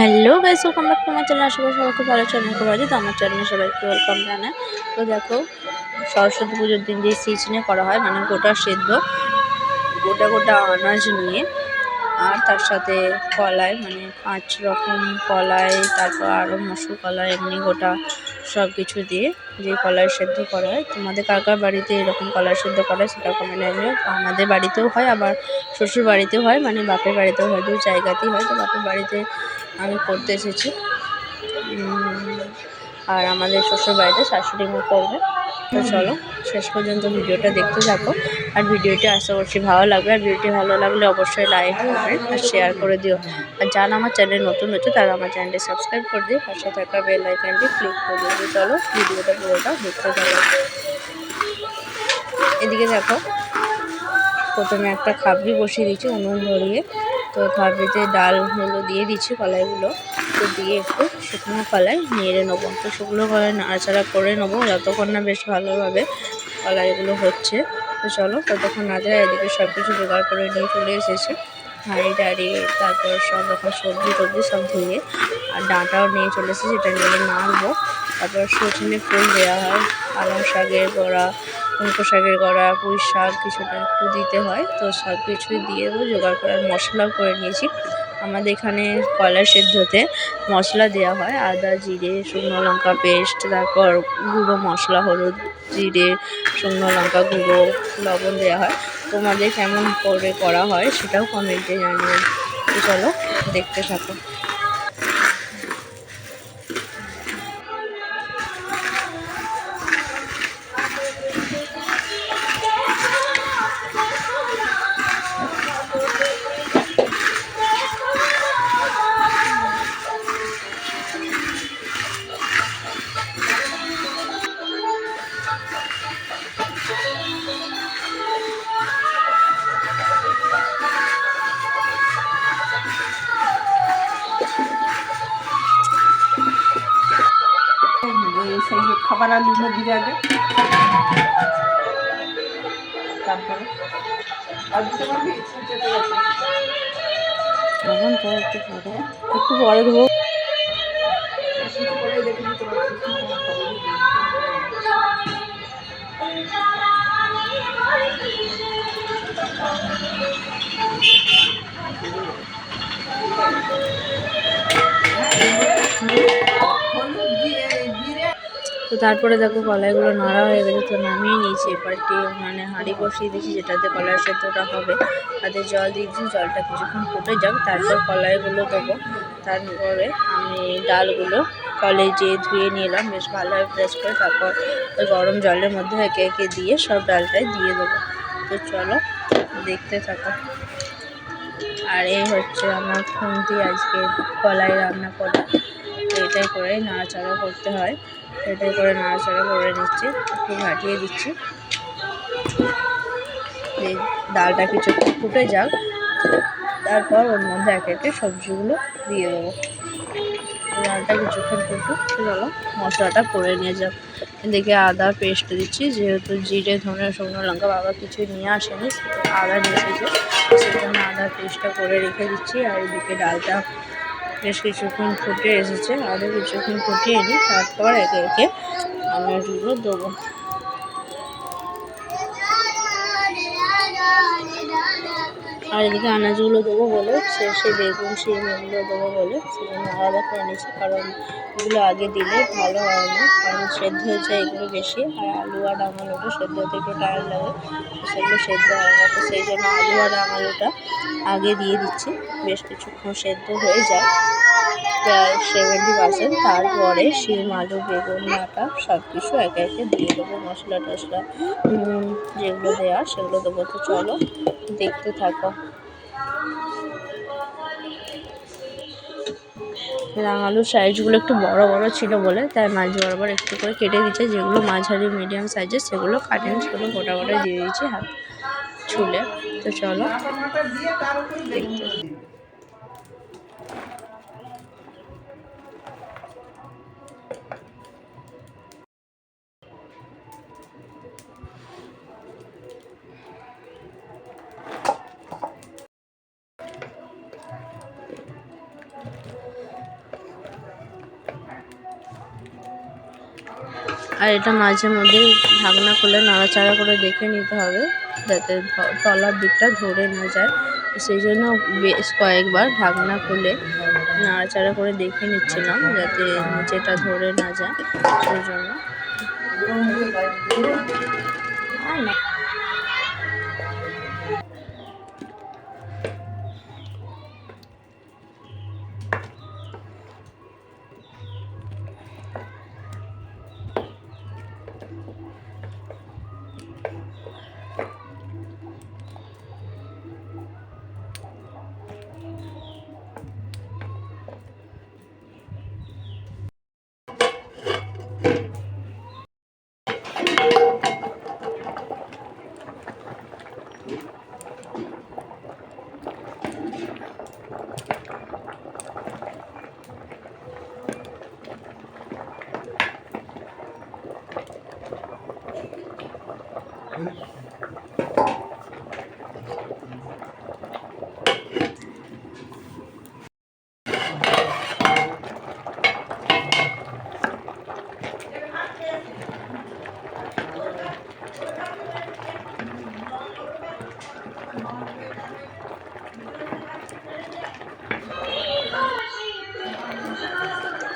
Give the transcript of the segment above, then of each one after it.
Hello guys welcome back to আমার channel আশা করি সবাই খুব ভালো চ্যানেল করে তো আমার চ্যানেলে সবাইকে ওয়েলকাম জানায় তো দেখো, সরস্বতী পুজোর দিন যে সিজনে করা হয় মানে গোটা সেদ্ধ, গোটা গোটা আনাজ নিয়ে। আর তার সাথে কলাই মানে পাঁচ রকম কলাই, তারপর আরও মসুর কলাই, এমনি গোটা সব কিছু দিয়ে যে কলাই সেদ্ধ করা হয়, তোমাদের কাকার কার বাড়িতে এরকম কলাই সেদ্ধ করা হয়, সেটা কমেন্ট জানিও আমাদের বাড়িতেও হয়, আবার শ্বশুর বাড়িতেও হয় মানে বাপের বাড়িতেও হয়, দু জায়গাতেই হয়। তো বাপের বাড়িতে আমি করতে এসেছি। আর আমাদের শ্বশুর বাড়িতে শাশুড়ি মা করবে। তো চলো, শেষ পর্যন্ত ভিডিওটা দেখতে থাকো। আর ভিডিওটি আশা করছি ভালো লাগবে। আর ভিডিওটি ভালো লাগলে অবশ্যই লাইক কমেন্ট আর শেয়ার করে দিও। আর যারা আমার চ্যানেল নতুন হচ্ছে তারা আমার চ্যানেলটি সাবস্ক্রাইব করে দিও। পাশে থাকা বেল আইকনটি ক্লিক করে দিও। চলো, ভিডিওটা পুরোটা দেখতে থাকো। এদিকে দেখো, প্রথমে একটা খাবড়ি বসিয়ে দিচ্ছি উনুন ধরিয়ে। তো খাবড়িতে ডালগুলো দিয়ে দিচ্ছি কলাইগুলো। তো দিয়ে একটু শুকনো কলাই নেড়ে নেব। তো শুকনো কলাই নাড়াচাড়া করে নেব। যতক্ষণ না বেশ ভালোভাবে কলাইগুলো হচ্ছে। তো চলো, ততক্ষণ না যায় এদিকে সব কিছু জোগাড় করে নিয়ে চলে এসেছে। হাঁড়ি টাড়ি, তারপর সব রকম সবজি টবজি সব ধুয়ে আর ডাঁটাও নিয়ে চলে এসেছে, সেটা নিয়ে নাড়বো। তারপর সজনে ফুল দেওয়া হয়, পালং শাকের বড়া কুমড়ো শাকের গড়া পুঁই শাক, কিছুটা একটু দিতে হয়। তো সব কিছুই দিয়ে দেবো, জোগাড় করার মশলাও করে নিয়েছি। আমাদের এখানে কলা সেদ্ধতে মশলা দেওয়া হয়, আদা, জিরে, শুকনো লঙ্কা পেস্ট, তারপর গুঁড়ো মশলা, হলুদ, জিরে, শুকনো লঙ্কা, গুঁড়ো, লবণ দেওয়া হয়। তোমাদের কেমন করে করা হয় সেটাও কমেন্টে জানিয়ে চলো দেখতে থাকো। খাবার আলু দিবে আগে। তারপরে। একটু পরে। পরে দেবো তারপরে দেখো কলাইগুলো নাড়া হয়ে গেছে, তো নামিয়ে নিয়েছি। এবারটি মানে হাঁড়ি বসিয়ে দিয়েছি, যেটাতে কলাই সেদ্ধটা হবে। তাতে জল দিয়েছি, জলটা কিছুক্ষণ ফুটে যাক, তারপর কলাইগুলো দেবো। তারপরে আমি ডালগুলো কলেজে ধুয়ে নিলাম, বেশ ভালোভাবে প্রেস করে। তারপর ওই গরম জলের মধ্যে একে একে দিয়ে সব ডালটাই দিয়ে দেবো। তো চলো, দেখতে থাকো। আর এই হচ্ছে আমার খুন্তি আজকে কলাই রান্না করা। এটাই করে নাড়াচাড়া করতে হয়। এটাই করে নাড়াচাড়া করে নিচ্ছি, একটু ঘাটিয়ে দিচ্ছি। ডালটা কিছু ফুটে যাক, তারপর ওর মধ্যে একে একে সবজিগুলো দিয়ে দেবো। ডালটা কিছুক্ষণ ফুটুক চলো মশলাটা করে নিয়ে যাক। এদিকে আদা পেস্ট দিচ্ছি, যেহেতু জিরে, ধনে, শুকনো লঙ্কা বাবা কিছু নিয়ে আসেনি, আদা নিয়ে এসেছে সেজন্য আদা পেস্টটা করে রেখে দিচ্ছি, আর এদিকে ডালটা বেশ কিছুক্ষণ ফুটে এসেছে আরও কিছুক্ষণ ফুটিয়ে নিই, তারপর একে একে আনাজগুলো দেবো। আর এদিকে আনাজগুলো দেবো বলে, সে শেষে বেগুন শিম এগুলো দেবো বলে সেজন্য আলাদা করে নিচ্ছি কারণ এগুলো আগে দিলে ভালো হয় না। কারণ সেদ্ধ হয়ে যায়, এগুলো বেশি। আর আলু আর ডাঙালুটা সেদ্ধ হতে একটু টাইম লাগে। সেগুলো সেদ্ধ হয় না, তো সেই জন্য আলু আর ডাঙালুটা আগে দিয়ে দিচ্ছি। বেশ কিছুক্ষণ সেদ্ধ হয়ে যায়। প্রায় সেভেন্টি পার্সেন্ট তারপরে শিম, আলু, বেগুন ডাঁটা সব কিছু একে একে দিয়ে দেবো। মশলা টশলা যেগুলো দেওয়া সেগুলো দেবো। তো চলো, দেখতে থাকো। আলুর সাইজগুলো একটু বড় বড় ছিল বলে, তাই মাঝ বরাবর একটু করে কেটে দিচ্ছে যেগুলো মাঝারি মিডিয়াম সাইজের সেগুলো কাটিং সেগুলো গোটা গোটা দিয়ে দিয়েছি হাত ছুলে তো চলো, দেখতে। আর এটা মাঝে মধ্যে ঢাকনা খুলে নাড়াচাড়া করে দেখে নিতে হবে, যাতে তলার দিকটা ধরে না যায়। সেই জন্য বেশ কয়েকবার ঢাকনা খুলে নাড়াচাড়া করে দেখে নিচ্ছিলাম, যাতে নিচেটা ধরে না যায়। সেই জন্য।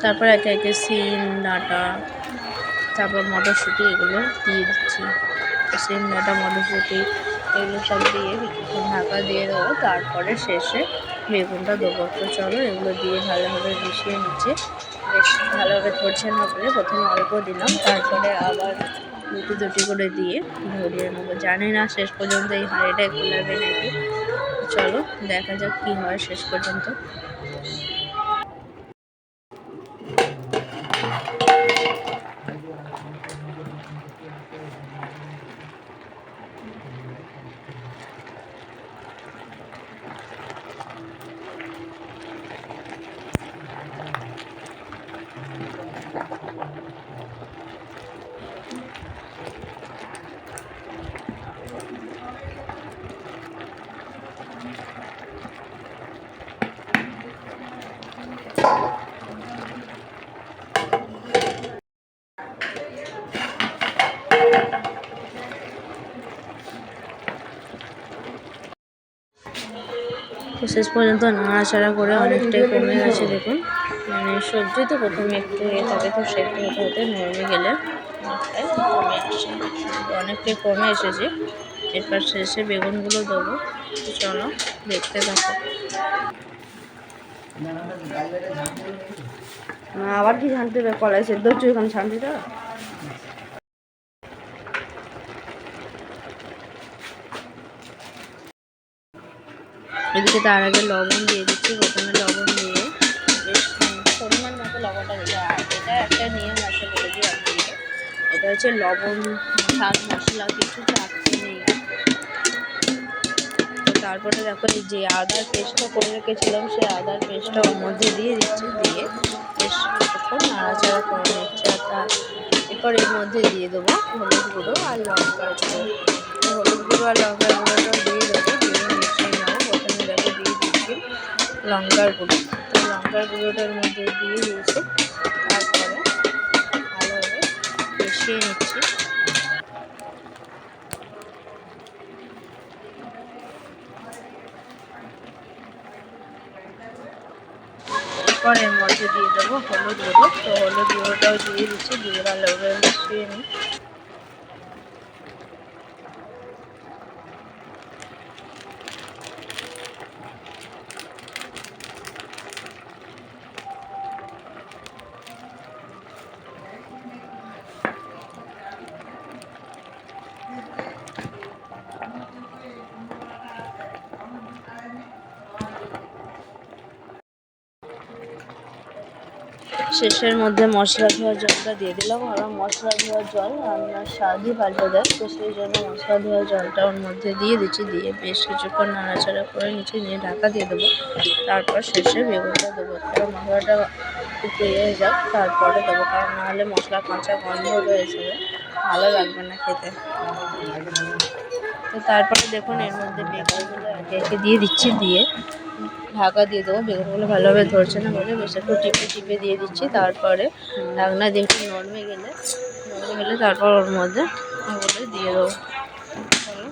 তারপর একে একে সিম ডাঁটা তারপর মটরশুঁটি এগুলো দিয়ে দিচ্ছি। সিম ডাঁটা মটরশুঁটি এগুলো সব দিয়ে কিছুক্ষণ ঢাকা দিয়ে দেবো, তারপরে শেষে বেগুনটা দেবো। তো চলো এগুলো দিয়ে ভালোভাবে মিশিয়ে নিচ্ছে বেশ ভালোভাবে ধরছে না বলে প্রথমে অল্প দিলাম, তারপরে আবার দুটি দুটি করে দিয়ে ধরিয়ে নেব। জানি না শেষ পর্যন্ত এই হাঁড়িটা খোলাবে নাকি। চলো দেখা যাক কী হয় শেষ পর্যন্ত। শেষ পর্যন্ত নাড়াচাড়া করে অনেকটাই কমে গেছে, দেখুন। মানে সবজি তো প্রথমে একটু এ থাকে, তো সেদ্ধ হতে হতে নরমে গেলে অনেকটাই কমে আসে। অনেকটাই কমে এসেছে। এরপর শেষে বেগুনগুলো দেবো। চলো, দেখতে থাকো। আবার কি জানতে হবে? কলাই সেদ্ধ হচ্ছে ওখানে শান্তিটা এদিকে তার আগে লবণ দিয়ে দিচ্ছি, প্রথমে লবণ দিয়ে। বেশ পরিমাণ মতো লবণটা দিতে। আর এটা একটা নিয়ম আছে বলে দিই আপনাকে এটা হচ্ছে লবণ শাক মশলা কিছু চাকতে নেই। তারপরে দেখো এই যে আদার পেস্টটা করে রেখেছিলাম, সেই আদার পেস্টটা ওর মধ্যে দিয়ে দিচ্ছি, দিয়ে বেশ কিছুক্ষণ নাড়াচাড়া করে নিচ্ছে। আর এরপর এর মধ্যে দিয়ে দেবো হলুদ গুঁড়ো আর লঙ্কার গুঁড়ো। হলুদ গুঁড়ো আর লঙ্কার গুঁড়োটাও দিয়ে দেবো। লঙ্কার গুঁড়ো। তো লঙ্কার গুঁড়োটার মধ্যে দিয়ে দিয়েছি। তারপরে ভালোভাবে মিশিয়ে নিচ্ছি। এরপর এর মধ্যে দিয়ে দেবো হলুদ গুঁড়ো। তো হলুদ গুঁড়োটাও দিয়ে দিচ্ছি। দিয়ে ভালোভাবে মিশিয়ে নিই। শেষের মধ্যে মশলা ধোয়ার জলটা দিয়ে দিলাম। কারণ মশলা ধোয়ার জল রান্নার স্বাদই পাল্টে দেয় তো সেই জন্য মশলা ধোয়ার জলটা ওর মধ্যে দিয়ে দিচ্ছি। দিয়ে বেশ কিছুক্ষণ নাড়াচাড়া করে নিচে নিয়ে ঢাকা দিয়ে দেবো। তারপর শেষে বেগুনটা দেবো। কারণ মশলাটা ইয়ে যাক, তারপরে দেবো। কারণ নাহলে মশলা কাঁচা গন্ধ হয়ে যাবে, ভালো লাগবে না খেতে। তো তারপরে দেখুন, এর মধ্যে বেগুনগুলো একে দিয়ে দিচ্ছি, দিয়ে ঢাকা দিয়ে দেবো। বেগুনগুলো ভালোভাবে ধরছে না বলে, বেশ একটু টিপে টিপে দিয়ে দিচ্ছি। তারপরে ঢাকনা দিয়ে একটু নরমে গেলে হলে তারপর ওর মধ্যে ওগুলো দিয়ে দেবো চলো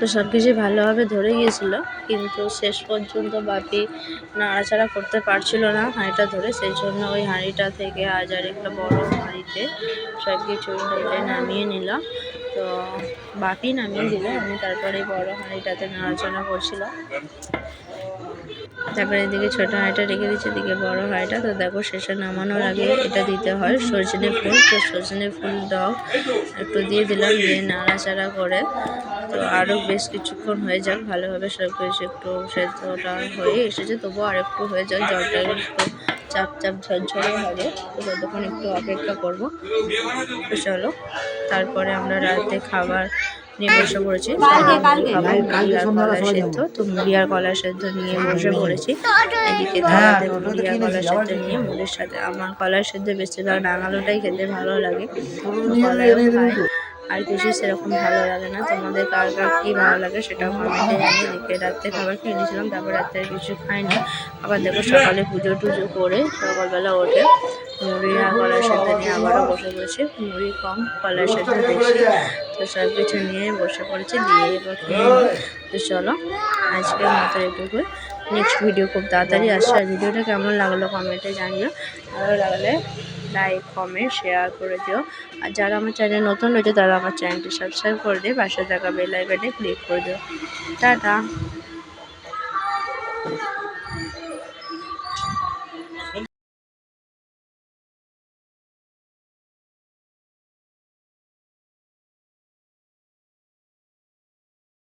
তো সব কিছুই ভালোভাবে ধরে গিয়েছিল, কিন্তু শেষ পর্যন্ত বাপি নাড়াচাড়া করতে পারছিল না হাঁড়িটা ধরে। সেই জন্য ওই হাঁড়িটা থেকে আজ আর একটা বড় হাঁড়িতে সব কিছু ঢেলে নামিয়ে নিলাম। তো বাপি নামিয়ে দিল, আমি তারপরে বড় হাঁড়িটাতে নাড়াচাড়া করছিলাম। তারপরে এদিকে ছোটো হাঁড়িটা রেখে দিচ্ছি এদিকে বড় হাঁড়িটা। তো দেখো শেষে নামানোর আগে এটা দিতে হয় সজনে ফুল। তো সজনে ফুল দাও, একটু দিয়ে দিলাম, দিয়ে নাড়াচাড়া করে তো আরও বেশ কিছুক্ষণ হয়ে যাক ভালোভাবে সব কিছু একটু সেদ্ধটা হয়ে এসেছে তবুও আর একটু হয়ে যাক জলটা একটু চাপ চাপ ঝরঝরে হবে তো ততক্ষণ একটু অপেক্ষা করব চলো তারপরে আমরা রাতে খাবার নিয়ে বসে পড়েছি। কলা সেদ্ধ তো মুড়ি আর কলা সেদ্ধ নিয়ে বসে পড়েছি। এদিকে মুড়ি আর কলা সেদ্ধ নিয়ে মুড়ির সাথে আমার কলা সেদ্ধ বেশিরভাগ ডাঙালোটাই খেতে ভালো লাগে। আর কিছু সেরকম ভালো লাগে না। তোমাদের কার কার কী ভালো লাগে সেটাও কমেন্টে জানিয়ে দিকে। রাত্রে খাবার খেয়ে নিয়েছিলাম, তারপর রাত্রে কিছু খাইনি আবার দেখো সকালে পুজো টুজো করে সকালবেলা ওঠে। মুড়ি আর কলার সাথে নিয়ে আবারও বসে পড়েছি। মুড়ি কম, কলার সাথে বেশি। তো সব কিছু নিয়ে বসে পড়েছি, দিয়ে এবার তো চলো, আজকের মতো এটুকু নেক্সট ভিডিও খুব তাড়াতাড়ি আসছে। আর ভিডিওটা কেমন লাগল কমেন্টে জানিও। ভালো লাগলে লাইক কমেন্ট শেয়ার করে দিও। আর যারা আমার চ্যানেল নতুন রয়েছে, তারা আমার চ্যানেলটি সাবস্ক্রাইব করে দিয়ে পাশে থাকা বেল আইকনে ক্লিক করে দিও। টাটা।